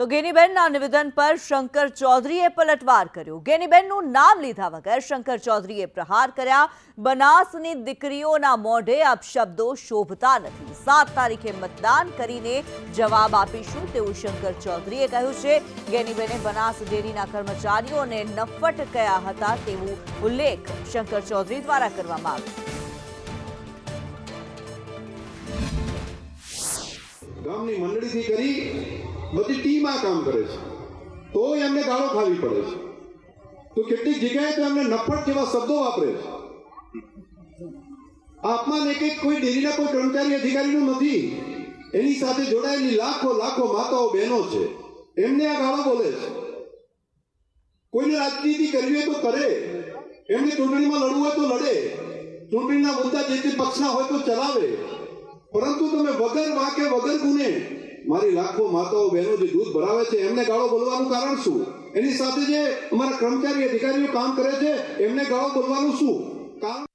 તો ગેનીબેનના નિવેદન પર શંકર ચૌધરીએ પલટવાર કર્યો. ગેનીબેનનું નામ લીધા વગર શંકર ચૌધરીએ પ્રહાર કર્યા. બનાસની દીકરીઓના મોઢે અપશબ્દો શોભતા નથી. સાત તારીખે મતદાન કરીને જવાબ આપીશું તેવું શંકર ચૌધરીએ કહ્યું છે. ગેનીબેને બનાસ ડેરીના કર્મચારીઓને નફટ કયા હતા તેવું ઉલ્લેખ શંકર ચૌધરી દ્વારા કરવામાં આવ્યો. ગામની મંડળીથી કરી બધી આ કામ કરે છે. તોય એમને ગાળો ખાવી પડે છે. તો કેટલીક જગ્યાએ તો એમને નફટ જેવા શબ્દો વાપરે છે. આપમાં એક એક કોઈ ડેરીના કોઈ કર્મચારી અધિકારીનું નથી. એની સાથે જોડાયેલી લાખો લાખો માતાઓ બહેનો છે. એમને આ ગાળો બોલે છે. કોઈને રાજનીતિ કરવી હોય તો કરે. એમને ચૂંટણીમાં લડવું હોય તો લડે. ચૂંટણીના મુદ્દા જે તે પક્ષના હોય તો ચલાવે. પરંતુ તમે વગર વાકે વગર ગુને મારી લાખો માતાઓ, બહેનો જે દૂધ ભરાવે છે, એમને ગાળો બોલવાનું કારણ શું? એની સાથે જે અમારા કર્મચારી અધિકારીઓ કામ કરે છે, એમને ગાળો બોલવાનું શું? કારણ